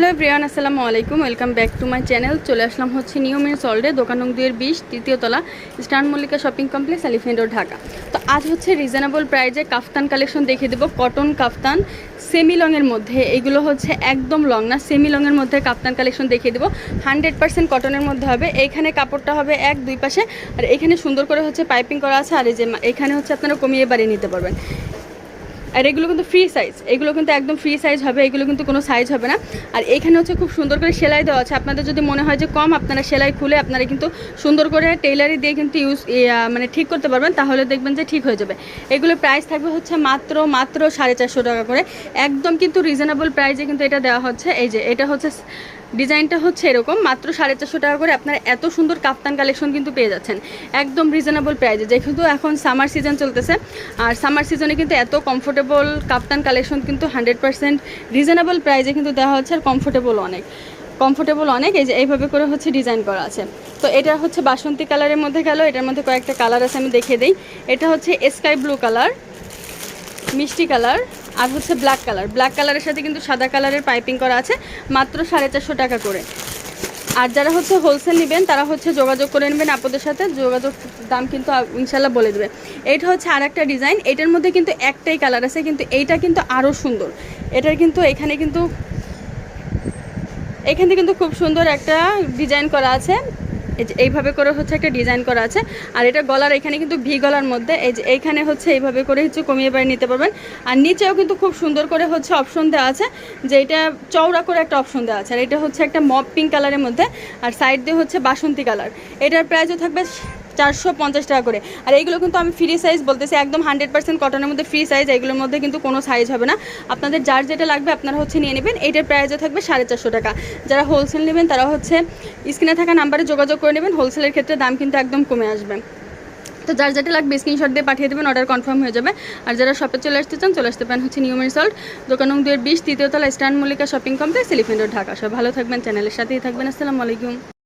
Hello Brian আসসালামু আলাইকুম। Welcome back to my channel. চলে আসলাম হচ্ছে নিয়মের সল্ডে দোকান নং দুইয়ের বিশ তৃতীয়তলা স্টান Mallika shopping complex, Elephant Road, Dhaka. তো আজ হচ্ছে রিজনেবল প্রাইজে কাফতান কালেকশন দেখিয়ে দেবো, কটন কাফতান সেমি লংয়ের মধ্যে। এগুলো হচ্ছে একদম লং না সেমি লংয়ের মধ্যে কাফতান কালেকশন দেখিয়ে দেবো। হান্ড্রেড পার্সেন্ট কটনের মধ্যে হবে। এইখানে কাপড়টা হবে এক, দুই পাশে। আর এখানে সুন্দর করে হচ্ছে পাইপিং করা আছে। আর এই যে এখানে হচ্ছে আপনারা কমিয়ে বাড়িয়ে নিতে পারবেন। আর এগুলো কিন্তু ফ্রি সাইজ এগুলো কিন্তু একদম ফ্রি সাইজ হবে, এগুলো কিন্তু কোনো সাইজ হবে না। আর এখানে হচ্ছে খুব সুন্দর করে সেলাই দেওয়া আছে। আপনাদের যদি মনে হয় যে কম, আপনারা সেলাই খুলে আপনারা কিন্তু সুন্দর করে টেইলারি দিয়ে কিন্তু ইউজ মানে ঠিক করতে পারবেন, তাহলে দেখবেন যে ঠিক হয়ে যাবে। এগুলো প্রাইস থাকবে হচ্ছে মাত্র মাত্র সাড়ে চারশো টাকা করে। একদম কিন্তু রিজনেবল প্রাইসে কিন্তু এটা দেওয়া হচ্ছে। এই যে, এটা হচ্ছে ডিজাইনটা হচ্ছে এরকম। মাত্র সাড়ে চারশো টাকা করে আপনারা এত সুন্দর কাপ্তান কালেকশন কিন্তু পেয়ে যাচ্ছেন। একদম রিজনেবল প্রাইসে যেহেতু এখন সামার সিজন চলতেছে, আর সামার সিজনে কিন্তু এত কমফোর্টেবল কাপ্তান কালেকশন কিন্তু হান্ড্রেড পার্সেন্ট রিজনেবল প্রাইজে কিন্তু দেওয়া হচ্ছে, আর কমফোর্টেবল অনেক। কমফোর্টেবল অনেক, এই যে এইভাবে করে হচ্ছে ডিজাইন করা আছে। তো এটা হচ্ছে বাসন্তী কালারের মধ্যে গেল, এটার মধ্যে কয়েকটা কালার আছে আমি দেখিয়ে দিই। এটা হচ্ছে স্কাই ব্লু কালার মিষ্টি কালার আর হচ্ছে ব্ল্যাক কালার ব্ল্যাক কালারের সাথে কিন্তু সাদা কালারের পাইপিং করা আছে, মাত্র সাড়ে চারশো টাকা করে। আর যারা হচ্ছে হোলসেল নেবেন, তারা হচ্ছে যোগাযোগ করে নেবেন আপনাদের সাথে। যোগাযোগ দাম কিন্তু ইনশাল্লাহ বলে দেবে। এইটা হচ্ছে আর একটা ডিজাইন এটার মধ্যে কিন্তু একটাই কালার আছে, কিন্তু এইটা কিন্তু আরও সুন্দর। এটার কিন্তু এখানে কিন্তু এখানে কিন্তু খুব সুন্দর একটা ডিজাইন করা আছে। এইভাবে করে হচ্ছে একটা ডিজাইন করা আছে। আর এটা গলার এখানে কিন্তু ভি গলার মধ্যে, এই যে এইখানে হচ্ছে এইভাবে করে হচ্ছে কমিয়ে বাড়ি নিতে পারবেন। আর নিচেও কিন্তু খুব সুন্দর করে হচ্ছে অপশন দেওয়া আছে, যে এটা চওড়া করে একটা অপশন দেওয়া আছে। আর এটা হচ্ছে একটা মপ পিঙ্ক কালারের মধ্যে, আর সাইড দিয়ে হচ্ছে বাসন্তী কালার এটার প্রাইসও থাকবে চারশো পঞ্চাশ টাকা করে। আর এইগুলো কিন্তু আমি ফ্রি সাইজ বলতেছি, একদম হান্ড্রেড পার্সেন্ট কটনের মধ্যে ফ্রি সাইজ এগুলোর মধ্যে কিন্তু কোনো সাইজ হবে না। আপনাদের যার যেটা লাগবে আপনারা হচ্ছে নিয়ে নেবেন, এইটার প্রাইসও থাকবে সাড়ে চারশো টাকা। যারা হোলসেল নেবেন, তারা হচ্ছে স্ক্রিনে থাকা নাম্বারে যোগাযোগ করে নেবেন হোলসেলের ক্ষেত্রে দাম কিন্তু একদম কমে আসবে। তো যার যেটা লাগবে স্ক্রিনশট দিয়ে পাঠিয়ে দেবেন অর্ডার কনফার্ম হয়ে যাবে। আর যারা শপে চলে আসতে চান, চলে আসতে পারেন হচ্ছে নিউ রিসল্ট দোকান দুয়ের বিশ তৃতীয়তলা stand Mallika shopping complex Elephant Dhaka সব ভালো থাকবেন চ্যানেলের সাথেই থাকবেন। আসসালামু আলাইকুম।